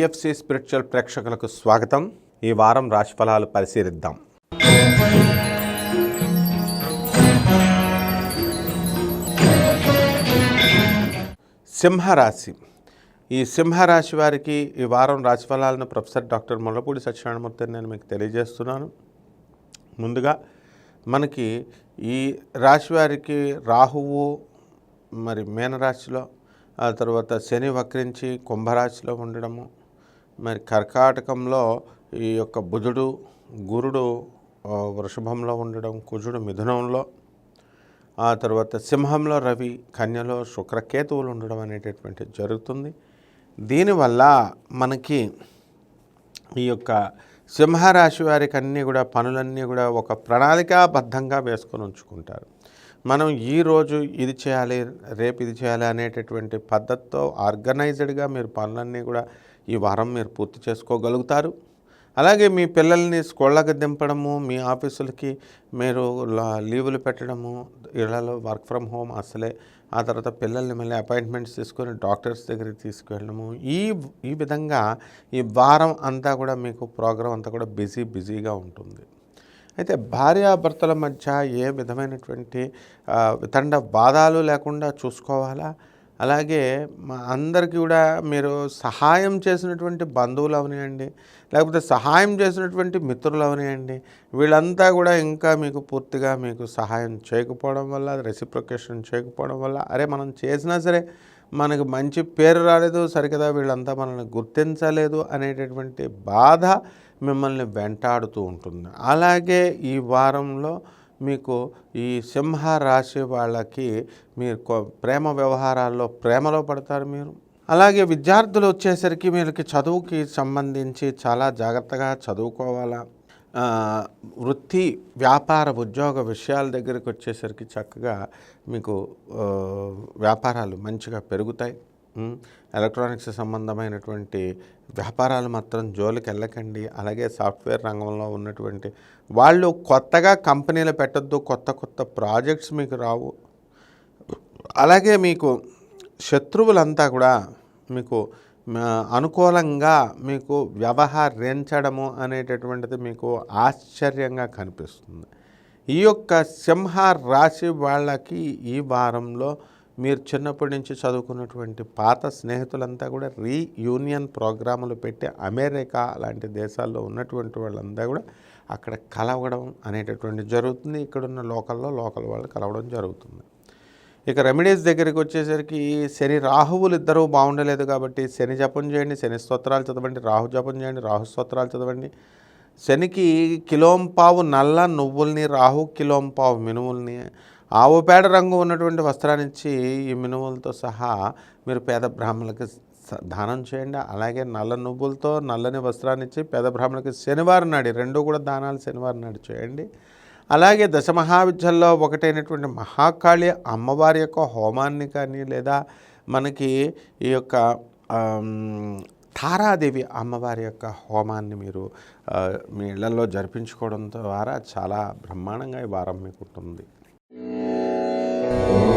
SFC spiritual ప్రేక్షకులకు స్వాగతం. ఈ వారం రాశిఫలాలు పరిశీలిద్దాం. సింహరాశి. ఈ సింహరాశి వారికి ఈ వారం రాశిఫలాలను ప్రొఫెసర్ డాక్టర్ ముల్లపూడి సత్యనారాయణమూర్తి నేను మీకు తెలియజేస్తున్నాను. ముందుగా మనకి ఈ రాశి వారికి రాహువు మరి మీనరాశిలో ఆ తర్వాత శని వక్రించి కుంభరాశిలో ఉండడము మరి కర్కాటకంలో ఈ యొక్క బుధుడు గురుడు వృషభంలో ఉండడం కుజుడు మిథునంలో ఆ తర్వాత సింహంలో రవి కన్యలో శుక్రకేతువులు ఉండడం అనేటటువంటిది జరుగుతుంది. దీనివల్ల మనకి ఈ యొక్క సింహరాశి వారికి అన్నీ కూడా పనులన్నీ కూడా ఒక ప్రణాళికాబద్ధంగా వేసుకొని ఉంచుకుంటారు. మనం ఈరోజు ఇది చేయాలి రేపు ఇది చేయాలి అనేటటువంటి పద్ధతితో ఆర్గనైజ్డ్గా మీరు పనులన్నీ కూడా ఈ వారం మీరు పూర్తి చేసుకోగలుగుతారు. అలాగే మీ పిల్లల్ని స్కూళ్ళకి దింపడము మీ ఆఫీసులకి మీరు లీవులు పెట్టడము ఇళ్ళలో వర్క్ ఫ్రమ్ హోమ్ అసలే. ఆ తర్వాత పిల్లల్ని మళ్ళీ అపాయింట్మెంట్స్ తీసుకొని డాక్టర్స్ దగ్గరికి తీసుకెళ్ళడము. ఈ ఈ విధంగా ఈ వారం అంతా కూడా మీకు ప్రోగ్రాం అంతా కూడా బిజీ బిజీగా ఉంటుంది. అయితే భార్యాభర్తల మధ్య ఏ విధమైనటువంటి తండ బాధాలు లేకుండా చూసుకోవాలా? అలాగే మా అందరికీ కూడా మీరు సహాయం చేసినటువంటి బంధువులు అవనియండి లేకపోతే సహాయం చేసినటువంటి మిత్రులు అవనియండి. వీళ్ళంతా కూడా ఇంకా మీకు పూర్తిగా మీకు సహాయం చేయకపోవడం వల్ల రెసిప్రొకేషన్ చేయకపోవడం వల్ల అరే మనం చేసినా సరే మనకు మంచి పేరు రాలేదు సరికదా వీళ్ళంతా మనల్ని గుర్తించలేదు అనేటటువంటి బాధ మిమ్మల్ని వెంటాడుతూ ఉంటుంది. అలాగే ఈ వారంలో మీకు ఈ సింహ రాశి వాళ్ళకి మీరు కొ- ప్రేమ వ్యవహారాల్లో ప్రేమలో పడతారు మీరు. అలాగే విద్యార్థులు వచ్చేసరికి వీళ్ళకి చదువుకి సంబంధించి చాలా జాగ్రత్తగా చదువుకోవాలా. వృత్తి వ్యాపార ఉద్యోగ విషయాల దగ్గరికి వచ్చేసరికి చక్కగా మీకు వ్యాపారాలు మంచిగా పెరుగుతాయి. ఎలక్ట్రానిక్స్ సంబంధమైనటువంటి వ్యాపారాలు మాత్రం జోలికి వెళ్ళకండి అలాగే సాఫ్ట్వేర్ రంగంలో ఉన్నటువంటి వాళ్ళు కొత్తగా కంపెనీలు పెట్టొద్దు కొత్త కొత్త ప్రాజెక్ట్స్ మీకు రావు. అలాగే మీకు శత్రువులంతా కూడా మీకు అనుకూలంగా మీకు వ్యవహరించడము అనేటటువంటిది మీకు ఆశ్చర్యంగా కనిపిస్తుంది. ఈ యొక్క సింహ రాశి వాళ్ళకి ఈ వారంలో మీరు చిన్నప్పటి నుంచి చదువుకున్నటువంటి పాత స్నేహితులంతా కూడా రీయూనియన్ ప్రోగ్రాములు పెట్టి అమెరికా లాంటి దేశాల్లో ఉన్నటువంటి వాళ్ళంతా కూడా అక్కడ కలవడం అనేటటువంటి జరుగుతుంది. ఇక్కడున్న లోకల్లో లోకల్ వాళ్ళు కలవడం జరుగుతుంది. ఇక రెమెడీస్ దగ్గరికి వచ్చేసరికి శని రాహువులు ఇద్దరూ బాగుండలేదు కాబట్టి శని జపం చేయండి శని స్తోత్రాలు చదవండి రాహు జపం చేయండి రాహు స్తోత్రాలు చదవండి. శనికి కిలోంపావు నల్ల నువ్వుల్ని రాహు కిలోంపావు మినుముల్ని ఆవు పేడ రంగు ఉన్నటువంటి వస్త్రాన్ని ఇచ్చి ఈ మినుములతో సహా మీరు పేద బ్రాహ్మణులకి దానం చేయండి. అలాగే నల్ల నువ్వులతో నల్లని వస్త్రాన్ని ఇచ్చి పేద బ్రాహ్మణులకి శనివారం నాడు రెండు కూడా దానాలు శనివారం నాడు చేయండి. అలాగే దశమహావిద్యల్లో ఒకటైనటువంటి మహాకాళి అమ్మవారి యొక్క హోమాన్ని కానీ లేదా మనకి ఈ యొక్క తారాదేవి అమ్మవారి యొక్క హోమాన్ని మీరు మీ ఇళ్ళలో జరిపించుకోవడం ద్వారా చాలా బ్రహ్మాండంగా ఈ వారం మీకు ఉంటుంది. Oh.